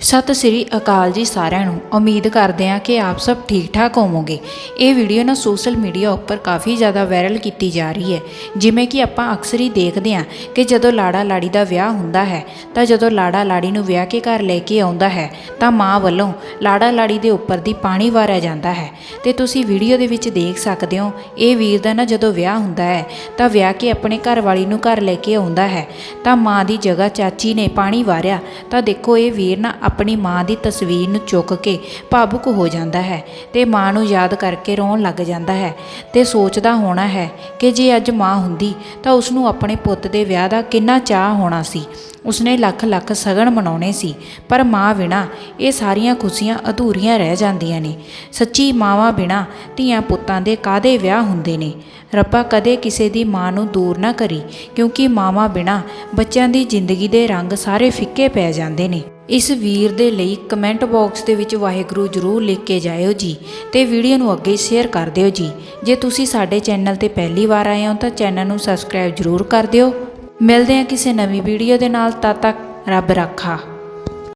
ਸਤਿ ਸ੍ਰੀ ਅਕਾਲ ਜੀ ਸਾਰਿਆਂ ਨੂੰ। ਉਮੀਦ ਕਰਦੇ ਹਾਂ ਕਿ ਆਪ ਸਭ ਠੀਕ ਠਾਕ ਹੋਵੋਗੇ। ਇਹ ਵੀਡੀਓ ਨਾ ਸੋਸ਼ਲ ਮੀਡੀਆ ਉੱਪਰ ਕਾਫੀ ਜ਼ਿਆਦਾ ਵਾਇਰਲ ਕੀਤੀ ਜਾ ਰਹੀ ਹੈ। ਜਿਵੇਂ ਕਿ ਆਪਾਂ ਅਕਸਰ ਹੀ ਦੇਖਦੇ ਹਾਂ ਕਿ ਜਦੋਂ ਲਾੜਾ ਲਾੜੀ ਦਾ ਵਿਆਹ ਹੁੰਦਾ ਹੈ, ਤਾਂ ਜਦੋਂ ਲਾੜਾ ਲਾੜੀ ਨੂੰ ਵਿਆਹ ਕੇ ਘਰ ਲੈ ਕੇ ਆਉਂਦਾ ਹੈ, ਤਾਂ ਮਾਂ ਵੱਲੋਂ ਲਾੜਾ ਲਾੜੀ ਦੇ ਉੱਪਰ ਦੀ ਪਾਣੀ ਵਾਰਿਆ ਜਾਂਦਾ ਹੈ। ਤੇ ਤੁਸੀਂ ਵੀਡੀਓ ਦੇ ਵਿੱਚ ਦੇਖ ਸਕਦੇ ਹੋ, ਇਹ ਵੀਰ ਦਾ ਨਾ ਜਦੋਂ ਵਿਆਹ ਹੁੰਦਾ ਹੈ, ਤਾਂ ਵਿਆਹ ਕੇ ਆਪਣੇ ਘਰ ਵਾਲੀ ਨੂੰ ਘਰ ਲੈ ਕੇ ਆਉਂਦਾ ਹੈ। ਤਾਂ ਮਾਂ ਦੀ ਜਗ੍ਹਾ ਚਾਚੀ ਨੇ ਪਾਣੀ ਵਾਰਿਆ। ਤਾਂ ਦੇਖੋ ਇਹ ਵੀਰ ਨਾ ਆਪਣੀ ਮਾਂ ਦੀ ਤਸਵੀਰ ਨੂੰ ਚੁੱਕ ਕੇ ਭਾਵੁਕ ਹੋ ਜਾਂਦਾ ਹੈ ਤੇ ਮਾਂ ਨੂੰ ਯਾਦ ਕਰਕੇ ਰੋਣ ਲੱਗ ਜਾਂਦਾ ਹੈ ਤੇ ਸੋਚਦਾ ਹੋਣਾ ਹੈ ਕਿ ਜੇ ਅੱਜ ਮਾਂ ਹੁੰਦੀ ਤਾਂ ਉਸ ਨੂੰ ਆਪਣੇ ਪੁੱਤ ਦੇ ਵਿਆਹ ਦਾ ਕਿੰਨਾ ਚਾਹ ਹੋਣਾ ਸੀ। ਉਸਨੇ ਲੱਖ ਲੱਖ ਸਗਨ ਮਨਾਉਣੇ ਸੀ, ਪਰ ਮਾਂ ਬਿਨਾ ਇਹ ਸਾਰੀਆਂ ਖੁਸ਼ੀਆਂ ਅਧੂਰੀਆਂ ਰਹਿ ਜਾਂਦੀਆਂ ਨੇ। ਸੱਚੀ ਮਾਵਾਂ ਬਿਨਾ ਧੀਆਂ ਪੁੱਤਾਂ ਦੇ ਕਾਦੇ ਵਿਆਹ ਹੁੰਦੇ ਨੇ? ਰੱਬਾ ਕਦੇ ਕਿਸੇ ਦੀ ਮਾਂ ਨੂੰ ਦੂਰ ਨਾ ਕਰੀ, ਕਿਉਂਕਿ ਮਾਵਾਂ ਬਿਨਾ ਬੱਚਿਆਂ ਦੀ ਜ਼ਿੰਦਗੀ ਦੇ ਰੰਗ ਸਾਰੇ ਫਿੱਕੇ ਪੈ ਜਾਂਦੇ ਨੇ। ਇਸ ਵੀਰ ਦੇ ਲਈ ਕਮੈਂਟ ਬਾਕਸ ਦੇ ਵਿੱਚ ਵਾਹਿਗੁਰੂ ਜ਼ਰੂਰ ਲਿਖ ਕੇ ਜਾਇਓ ਜੀ ਤੇ ਵੀਡੀਓ ਨੂੰ ਅੱਗੇ ਸ਼ੇਅਰ ਕਰ ਦਿਓ ਜੀ। ਜੇ ਤੁਸੀਂ ਸਾਡੇ ਚੈਨਲ ਤੇ ਪਹਿਲੀ ਵਾਰ ਆਏ ਹੋ ਤਾਂ ਚੈਨਲ ਨੂੰ ਸਬਸਕ੍ਰਾਈਬ ਜ਼ਰੂਰ ਕਰ ਦਿਓ। ਮਿਲਦੇ ਹਾਂ ਕਿਸੇ ਨਵੀਂ ਵੀਡੀਓ ਦੇ ਨਾਲ, ਤਦ ਤੱਕ ਰੱਬ ਰਾਖਾ।